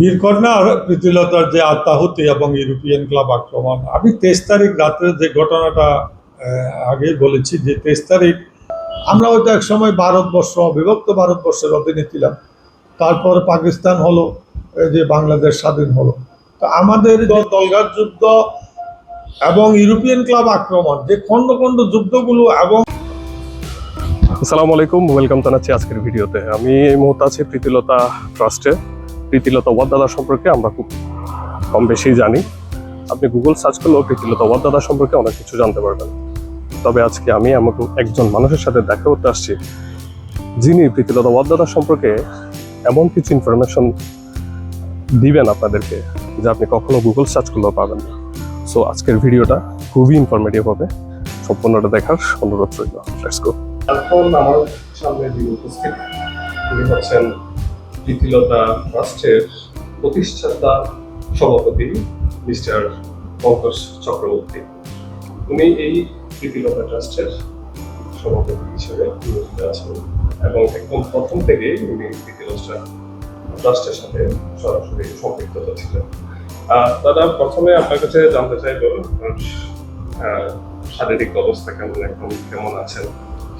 বীরকন্যা প্রীতিলতার যে আত্মাহুতি এবং European club আক্রমণ, আমি তেইশ তারিখ রাত্রে যে ঘটনাটা আগে বলেছি যে তেইশ তারিখ, আমরা হয়তো এক সময় ভারতবর্ষ, বিভক্ত ভারতবর্ষের অধীনে ছিলাম। তারপর পাকিস্তান হলো যে বাংলাদেশ স্বাধীন হলো। তো আমাদের দলগার যুদ্ধ এবং ইউরোপিয়ান ক্লাব আক্রমণ, যে খণ্ড খণ্ড যুদ্ধগুলো এবং আসসালামু আলাইকুম ওয়েলকাম জানাচ্ছি আজকের ভিডিওতে। আমি এই মুহূর্তে আছি প্রীতিলতা ট্রাস্টে। প্রীতিলতা ওয়াদ্দাদা সম্পর্কে আমরা খুব কম বেশি জানি। আপনি গুগল সার্চ করলেও প্রীতিলতা ওয়াদ্দাদা সম্পর্কে অনেক কিছু জানতে পারবেন। তবে আজকে আমি আমাকে একজন মানুষের সাথে দেখা করতে আসছি, যিনি প্রীতিলতা ওয়াদ্দাদা সম্পর্কে এমন কিছু ইনফরমেশন দিবেন আপনাদেরকে যা আপনি কখনো গুগল সার্চ করলেও পাবেন না। সো আজকের ভিডিওটা খুবই ইনফরমেটিভ হবে। সম্পূর্ণটা দেখার অনুরোধ রইল। এখন আমার সামনে উপস্থিত, তিনি হচ্ছেন প্রীতিলতা ট্রাস্টের প্রতিষ্ঠাতা সভাপতি মিস্টার পঙ্কজ চক্রবর্তী। উনি এই প্রীতিলতা ট্রাস্টের সভাপতি হিসেবে নিয়োজিত আছেন এবং একদম প্রথম থেকেই উনি প্রীতিলতা ট্রাস্টের সাথে সরাসরি সম্পৃক্ততা ছিলেন। দাদা, প্রথমে আপনার কাছে জানতে চাইব শারীরিক অবস্থা কেমন, এখন কেমন আছেন?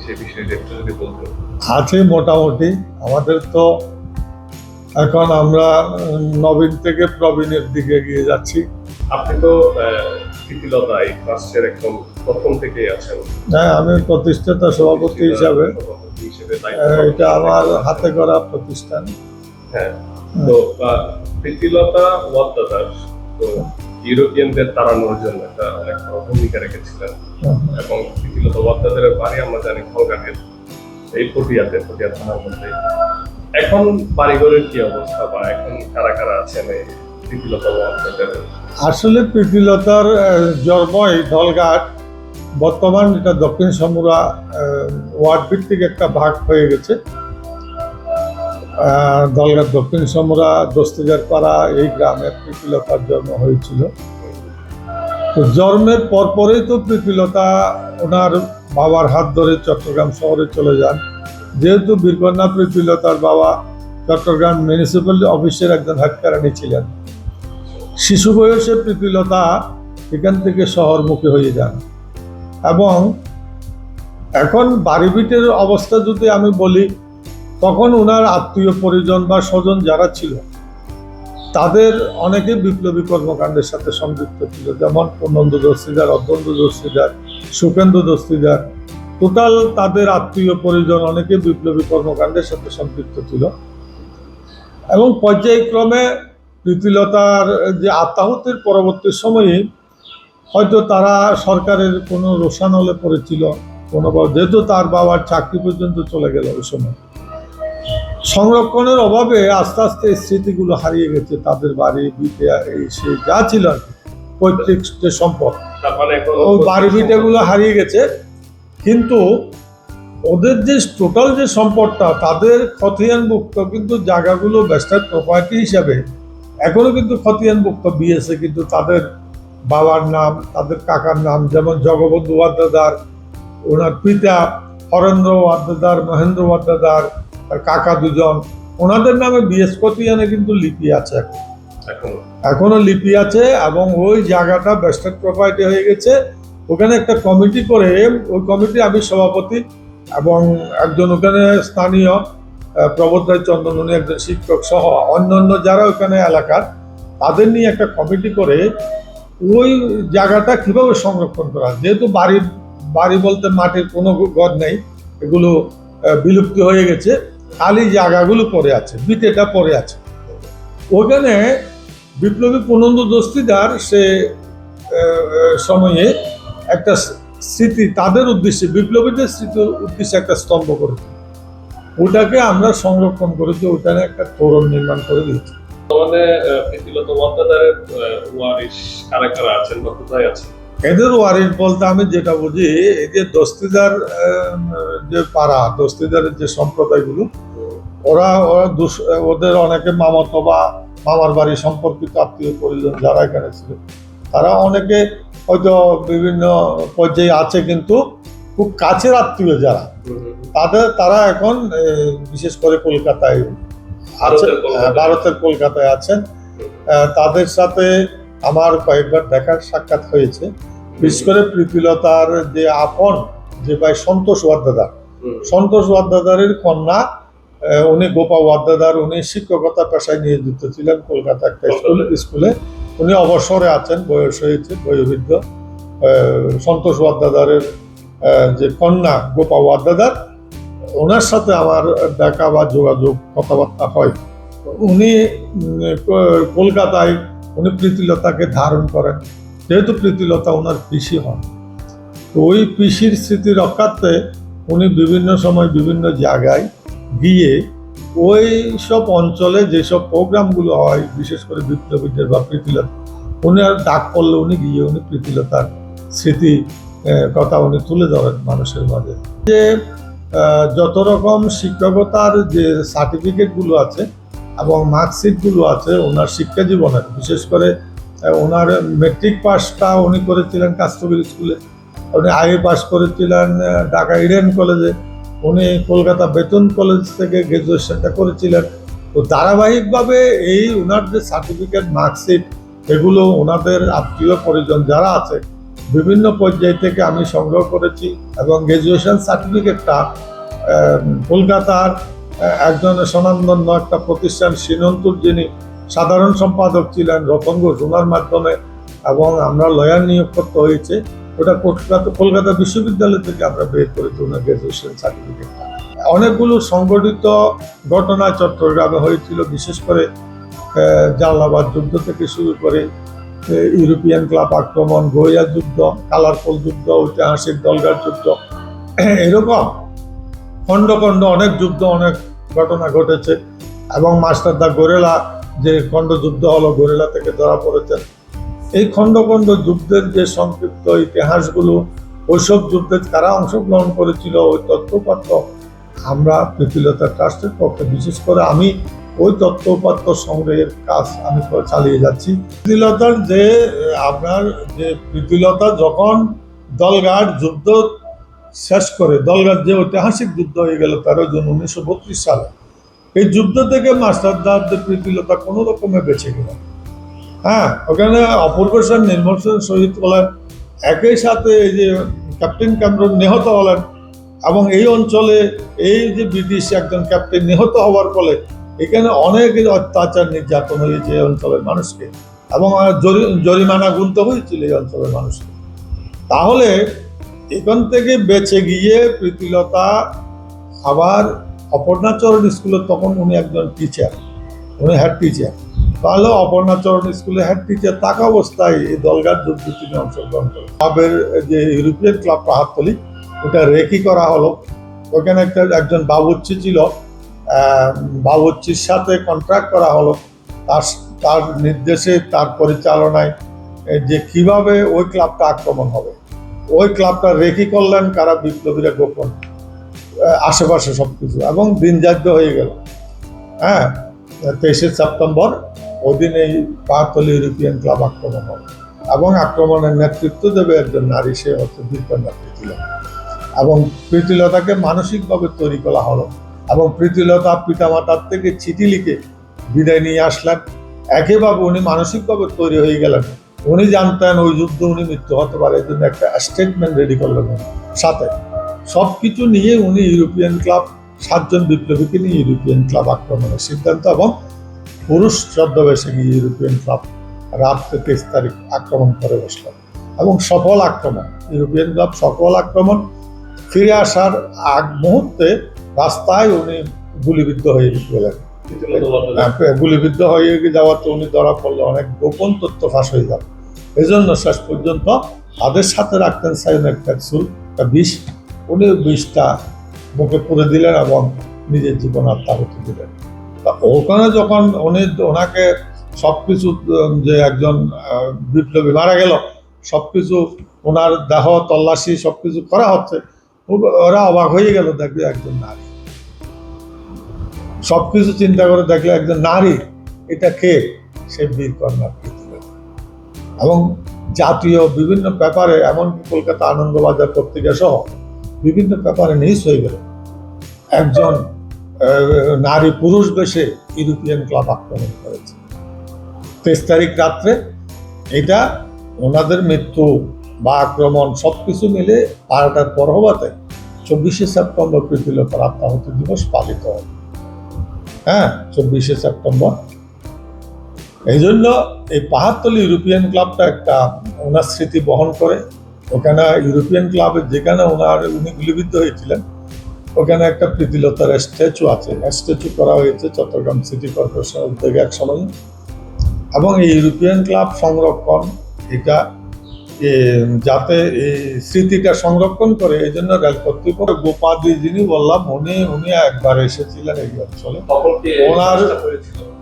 সে বিষয়ে একটু যদি বলতেন। আছে মোটামুটি। আমাদের তো এখন আমরা নবীন থেকে প্রবীণের দিকে গিয়ে যাচ্ছি। আপনি তো প্রীতিলতা এই ট্রাস্টের একদম প্রথম থেকেই আছেন। হ্যাঁ আমি প্রতিষ্ঠাতা সভাপতি হিসাবে। এটা আমার হাতে করা প্রতিষ্ঠান। হ্যাঁ তো আহ, প্রীতিলতা ওয়াদ্দাদার তো ইউরোপিয়ানদের তাড়ানোর জন্য একটা অনেক বড় ভূমিকা রেখেছিলেন। এবং প্রীতিলতা ওয়াদ্দাদের বাড়ি আমরা জানি কলকাতার এই পটিয়াতে পটিয়া থানার মধ্যে। এখন বাড়িঘরের কি অবস্থা বা এখন কারা কারা আছেন আসলে প্রীতিলতার জন্মই ধলঘাট। বর্তমান এটা দক্ষিণ সমুরা ওয়ার্ড ভিত্তিক একটা ভাগ হয়ে গেছে। দলঘাট দক্ষিণ সমুরা দস্তিদার পাড়া এই গ্রামে প্রীতিলতার জন্ম হয়েছিল। তো জন্মের পরপরেই তো প্রীতিলতা ওনার বাবার হাত ধরে চট্টগ্রাম শহরে চলে যান। যেহেতু বীরকন্যা প্রীতিলতার বাবা চট্টগ্রাম মিউনিসিপ্যাল অফিসের একজন হেডকারানি ছিলেন। শিশু বয়সে প্রীতিলতা এখান থেকে শহরমুখী হয়ে যান। এবং এখন বাড়ি ভিটের অবস্থা যদি আমি বলি, তখন ওনার আত্মীয় পরিজন বা স্বজন যারা ছিল, তাদের অনেকে বিপ্লবী কর্মকাণ্ডের সাথে সংযুক্ত ছিল, যেমন পূর্ণন্দ দস্তিদার অদ্বন্দ দস্তিদার, সুখেন্দু দস্তিদার টোটাল তাদের আত্মীয় পরিজন অনেকে বিপ্লবী কর্মকাণ্ডের সাথে সম্পৃক্ত ছিল। এবং পর্যায়ক্রমে প্রীতিলতার যে আত্মাহুতির পরবর্তী সময়ে হয়তো তারা সরকারের কোনো রোশানলে পড়েছিল কোনো যেহেতু তার বাবার চাকরি পর্যন্ত চলে গেল ওই সময়। সংরক্ষণের অভাবে আস্তে আস্তে স্মৃতিগুলো হারিয়ে গেছে তাদের বাড়ি এই সে যা ছিল পৈতৃক যে সম্পদ। ওই বাড়ি ভিটেগুলো হারিয়ে গেছে। কিন্তু ওদের যে টোটাল যে সম্পদটা তাদের খতিয়ানভুক্ত কিন্তু জায়গাগুলো বেস্টার প্রপার্টি হিসাবে এখনও কিন্তু খতিয়ানভুক্ত বিএসএ কিন্তু তাদের বাবার নাম তাদের কাকার নাম যেমন জগবন্ধু ওয়াদ্দাদার ওনার পিতা হরেন্দ্র ওয়াদ্দাদার মহেন্দ্র ওয়াদ্দাদার তার কাকা দুজন ওনাদের নামে বিএস খতিয়ানে কিন্তু লিপি আছে এখন। এখন। এখনও লিপি আছে এবং ওই জায়গাটা বেস্টেড প্রপার্টি হয়ে গেছে। ওখানে একটা কমিটি করে ওই কমিটি আমি সভাপতি এবং একজন ওখানে স্থানীয় আহ, প্রবোধ রায় চন্দন একজন শিক্ষক সহ অন্যান্য যারা ওখানে এলাকার তাদের নিয়ে একটা কমিটি করে ওই জায়গাটা কীভাবে সংরক্ষণ করা? যেহেতু বাড়ির বাড়ি বলতে মাটির কোনো ঘর নেই এগুলো বিলুপ্তি হয়ে গেছে খালি জায়গাগুলো পড়ে আছে বিটেটা পড়ে আছে ওখানে বিপ্লবী পুনন্দ দস্তিদার সে সময়ে একটা স্মৃতি তাদের উদ্দেশ্যে বিপ্লবীদের স্মৃতির উদ্দেশ্যে একটা স্তম্ভ করে ওটাকে আমরা সংরক্ষণ করেছি ওখানে একটা তোরণ নির্মাণ করে দিয়েছি। এদের ওয়ারিশ বলতে আমি যেটা বুঝি এই যে দস্তিদার যে পাড়া দস্তিদারের যে সম্প্রদায়গুলো ওরা ওরা ওদের অনেকে মামাতো বা মামার বাড়ি সম্পর্কিত আত্মীয় পরিজন যারা এখানে ছিল তারা অনেকে হয়তো বিভিন্ন পর্যায়ে আছে কিন্তু খুব কাছের আত্মীয় যারা তাদের তারা এখন বিশেষ করে কলকাতায় আছে ভারতের কলকাতায়। হ্যাঁ, আছেন। তাদের সাথে আমার কয়েকবার দেখার সাক্ষাৎ হয়েছে। বিশেষ করে প্রীতিলতার যে আপন যে ভাই সন্তোষ ওয়াদ্দাদার সন্তোষ ওয়াদ্দাদারের কন্যা উনি গোপা ওয়াদ্দাদার উনি শিক্ষকতা পেশায় নিয়োজিত ছিলেন কলকাতা একটা স্কুল স্কুলে। উনি অবসরে আছেন বয়স হয়েছে, বয়োবৃদ্ধ। সন্তোষ ওয়াদ্দাদারের যে কন্যা গোপা ওয়াদ্দাদার, ওনার সাথে আমার দেখা বা যোগাযোগ কথাবার্তা হয়। উনি কলকাতায়, উনি প্রীতিলতাকে ধারণ করেন। যেহেতু প্রীতিলতা ওনার পিসি হন। তো ওই পিসির স্মৃতি রক্ষার্থে উনি বিভিন্ন সময় বিভিন্ন জায়গায় গিয়ে ওই সব অঞ্চলে যেসব প্রোগ্রামগুলো হয়, বিশেষ করে বিপ্লবীদের বা প্রীতিলতা, উনি আর ডাক করলে উনি গিয়ে উনি প্রীতিলতার স্মৃতি কথা উনি তুলে ধরেন মানুষের মাঝে। যে যত রকম শিক্ষকতার যে সার্টিফিকেটগুলো আছে এবং মার্কশিটগুলো আছে ওনার শিক্ষা জীবনের, বিশেষ করে ওনার মেট্রিক পাসটা উনি করেছিলেন কাস্তবির স্কুলে। উনি আগে পাস করেছিলেন ঢাকা ইডেন কলেজে। উনি কলকাতা বেতন কলেজ থেকে গ্রাজুয়েশনটা করেছিলেন। তো ধারাবাহিকভাবে এই ওনার যে সার্টিফিকেট মার্কশিট এগুলো ওনাদের আত্মীয় পরিজন যারা আছে, বিভিন্ন পর্যায় থেকে আমি সংগ্রহ করেছি এবং গ্রাজুয়েশন সার্টিফিকেটটা কলকাতার একজন স্বনামধন্য একটা প্রতিষ্ঠান, সিনন্তুর, যিনি সাধারণ সম্পাদক ছিলেন, রতন ঘোষ ওনার মাধ্যমে এবং আমরা লয়ার নিয়োগ করতে হয়েছে। ওটা কলকাতা কলকাতা বিশ্ববিদ্যালয় থেকে আমরা বের করেছি, ওনার গ্রাজুয়েশন সার্টিফিকেটটা অনেকগুলো সংগঠিত ঘটনা চট্টগ্রামে হয়েছিল, বিশেষ করে জালালাবাদ যুদ্ধ থেকে শুরু করে ইউরোপিয়ান ক্লাব আক্রমণ, গোয়া যুদ্ধ, কালারফুল যুদ্ধ, ঐতিহাসিক দলগার যুদ্ধ, এরকম খণ্ড খণ্ড অনেক যুদ্ধ, অনেক ঘটনা ঘটেছে। এবং মাস্টারদা গোরেলা যে খণ্ড যুদ্ধ হলো, গোরেলা থেকে ধরা পড়েছেন। এই খণ্ড খণ্ড যুদ্ধের যে সংক্ষিপ্ত ইতিহাসগুলো, ওইসব যুদ্ধে কারা অংশগ্রহণ করেছিল, ওই তথ্যপত্র আমরা প্রীতিলতা ট্রাস্টের পক্ষে, বিশেষ করে আমি, ওই তথ্যপত্র সংগ্রহের কাজ আমি চালিয়ে যাচ্ছি। প্রীতিলতার যে, আপনার যে প্রীতিলতা যখন দলঘাট যুদ্ধ শেষ করে দলঘাট যে ঐতিহাসিক যুদ্ধ হয়ে গেল তেরো জুন উনিশশো বত্রিশ সালে, এই যুদ্ধ থেকে মাস্টারদার যে প্রীতিলতা কোনো রকমে বেঁচে গেল হ্যাঁ ওখানে অপূর্ব সেন, নির্মল সেন শহীদ হলেন একই সাথে এই যে ক্যাপ্টেন ক্যামরন নিহত হলেন এবং এই অঞ্চলে এই যে ব্রিটিশ একজন ক্যাপ্টেন নিহত হওয়ার ফলে এখানে অনেক অত্যাচার নির্যাতন হয়েছে এই অঞ্চলের মানুষকে এবং জরি- জরিমানা গুনতে হয়েছিল এই অঞ্চলের মানুষকে। তাহলে এখান থেকে বেঁচে গিয়ে প্রীতিলতা আবার অপর্ণাচরণ স্কুলে, তখন উনি একজন টিচার উনি হেড টিচার তাহলে অপর্ণাচরণ স্কুলে হেড টিচার থাকা অবস্থায় এই দলগার তিনি অংশগ্রহণ করেন ক্লাবের যে ইউরোপিয়ান ক্লাব পাহাড়তলি ওটা রেকি করা হলো। ওখানে একটা একজন বাবুচ্চি ছিল আহ, বাবুচ্চির সাথে কন্ট্রাক্ট করা হলো। তার তার নির্দেশে তার পরিচালনায় যে কীভাবে ওই ক্লাবটা আক্রমণ হবে। ওই ক্লাবটা রেকি করলেন কারা? বিপ্লবীরা গোপন আশেপাশে সব কিছু এবং দিন হয়ে গেল। হ্যাঁ তেইশে সেপ্টেম্বর ওই দিন এই ইউরোপিয়ান ক্লাব আক্রমণ হবে এবং আক্রমণের নেতৃত্ব দেবে একজন নারী, সে হচ্ছে দীপকন্যা প্রীতিলতা। এবং প্রীতিলতাকে মানসিকভাবে তৈরি করা হলো। এবং প্রীতিলতা পিতামাতার থেকে চিঠি লিখে বিদায় নিয়ে আসলেন। একেভাবে উনি মানসিকভাবে তৈরি হয়ে গেলেন। উনি জানতেন ওই যুদ্ধ উনি মৃত্যু হতে পারে জন্য একটা স্টেটমেন্ট রেডি করলেন সাথে সব কিছু নিয়ে উনি ইউরোপিয়ান ক্লাব, সাতজন বিপ্লবীকে নিয়ে ইউরোপিয়ান ক্লাব আক্রমণের সিদ্ধান্ত এবং পুরুষ ছদ্মবেশে ইউরোপিয়ান ক্লাব রাত তেইশ তারিখ আক্রমণ করে বসলেন এবং সফল আক্রমণ ইউরোপিয়ান ক্লাব সফল আক্রমণ ফিরে আসার আগ মুহূর্তে রাস্তায় উনি গুলিবিদ্ধ হয়ে গেলেন। হ্যাঁ, গুলিবিদ্ধ হয়ে যাওয়াতে উনি ধরা পড়লে অনেক গোপন তথ্য ফাঁস হয়ে যাবে। এই জন্য শেষ পর্যন্ত তাদের সাথে রাখতেন সাইনের ক্যাপসুল একটা বিষ। উনি বিষটা মুখে পুরে দিলেন এবং নিজের জীবন আত্মাহুতি দিলেন। ওখানে যখন উনি ওনাকে সবকিছু উম, যে একজন বিপ্লবী মারা গেল সবকিছু ওনার দেহ তল্লাশি সবকিছু করা হচ্ছে ওরা অবাক হয়ে গেল দেখবে একজন নারী। সবকিছু চিন্তা করে দেখলে একজন নারী এটা কে? সে বীর কন্যা এবং জাতীয় বিভিন্ন পেপারে এমনকি কলকাতা আনন্দবাজার পত্রিকা সহ বিভিন্ন পেপারে নিউজ হয়ে গেল। একজন নারী পুরুষ বেশে ইউরোপিয়ান ক্লাব আক্রমণ করেছে। তেইশ তারিখ রাত্রে এটা ওনাদের মৃত্যু বা আক্রমণ সব কিছু মিলে বারোটার পর হওয়াতে চব্বিশে সেপ্টেম্বর প্রীতিলতার আত্মাহতি দিবস পালিত হবে হ্যাঁ চব্বিশে সেপ্টেম্বর। এই জন্য এই পাহাড়তলি ইউরোপিয়ান ক্লাবটা একটা ওনার স্মৃতি বহন করে। ওখানে ইউরোপিয়ান ক্লাবে যেখানে ওনার উনি গুলিবিদ্ধ হয়েছিলেন ওখানে একটা প্রীতিলতার স্ট্যাচু আছে। স্ট্যাচু করা হয়েছে চট্টগ্রাম সিটি কর্পোরেশন উদ্যোগে এক সময়। এবং এই ইউরোপিয়ান ক্লাব সংরক্ষণ এটা যাতে এই স্মৃতিটা সংরক্ষণ করে এই জন্য রেল কর্তৃপক্ষ গোপাদি যিনি বললাম উনি উনি একবার এসেছিলেন এই অঞ্চলে। ওনার-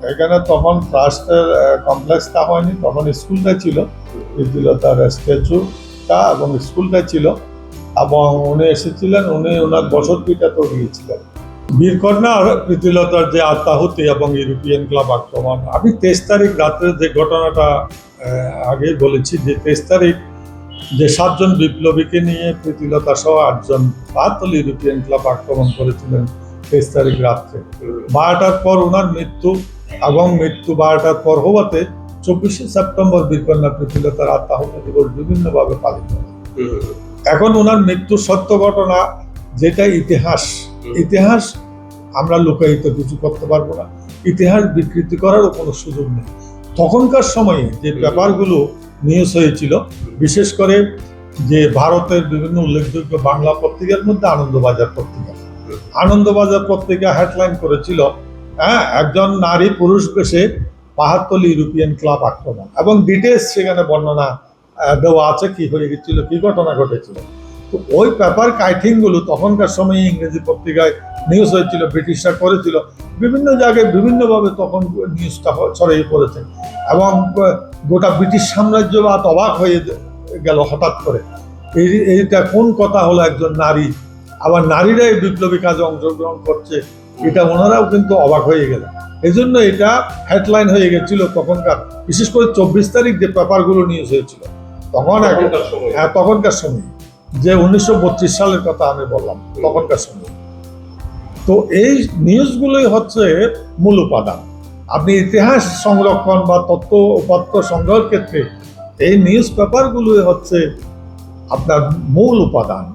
এখানে তখন ট্রাস্টের কমপ্লেক্সটা হয়নি তখন স্কুলটা ছিল প্রীতিলতার স্ট্যাচুটা এবং স্কুলটা ছিল। এবং উনি এসেছিলেন, উনি ওনার বসতভিটা তো গিয়েছিলেন। বীরকন্যা প্রীতিলতার যে আত্মাহুতি এবং ইউরোপিয়ান ক্লাব আক্রমণ, আমি তেইশ তারিখ রাত্রে যে ঘটনাটা আগে বলেছি যে তেইশ তারিখ যে সাতজন বিপ্লবীকে নিয়ে প্রীতিলতা সহ আটজন বাহাত্তর ইউরোপিয়ান ক্লাব আক্রমণ করেছিলেন তেইশ তারিখ রাত্রে। বারোটার পর ওনার মৃত্যু এবং মৃত্যু বারোটার পর হওয়াতে চব্বিশে সেপ্টেম্বর বীরকন্যা প্রীতিলতার আত্মাহত দিবস বিভিন্নভাবে পালিত হয়। এখন ওনার মৃত্যুর সত্য ঘটনা যেটা ইতিহাস ইতিহাস আমরা লুকায়িত কিছু করতে পারব না। ইতিহাস বিকৃতি করারও কোনো সুযোগ নেই। তখনকার সময়ে যে ব্যাপারগুলো নিউজ হয়েছিল বিশেষ করে যে ভারতের বিভিন্ন উল্লেখযোগ্য বাংলা পত্রিকার মধ্যে আনন্দবাজার পত্রিকা। আনন্দবাজার পত্রিকা হেডলাইন করেছিল হ্যাঁ একজন নারী পুরুষ বেশে পাহাড়তলি ইউরোপিয়ান ক্লাব আক্রমণ এবং ডিটেলস সেখানে বর্ণনা দেওয়া আছে, কি হয়ে গেছিল, কি ঘটনা ঘটেছিল। তো ওই পেপার কাইটিংগুলো তখনকার সময়ে ইংরেজি পত্রিকায় নিউজ হয়েছিল, ব্রিটিশরা করেছিল। বিভিন্ন জায়গায় বিভিন্নভাবে তখন নিউজটা ছড়িয়ে পড়েছে। এবং গোটা ব্রিটিশ সাম্রাজ্যবাদ অবাক হয়ে গেল হঠাৎ করে। এই, এইটা কোন কথা হলো একজন নারী? আবার নারীরা এই বিপ্লবী কাজে অংশগ্রহণ করছে, এটা ওনারাও কিন্তু অবাক হয়ে গেল এই জন্য এটা হেডলাইন হয়ে গেছিল তখনকার। বিশেষ করে চব্বিশ তারিখ যে পেপারগুলো নিউজ হয়েছিল। তখন। হ্যাঁ তখনকার সময়। যে উনিশশো বত্রিশ সালের কথা আমি বললাম তখনকার সময়। তো এই নিউজগুলোই হচ্ছে মূল উপাদান। আপনি ইতিহাস সংরক্ষণ বা তথ্য উপাত্ত সংগ্রহের ক্ষেত্রে এই নিউজ পেপারগুলোই হচ্ছে আপনার মূল উপাদান।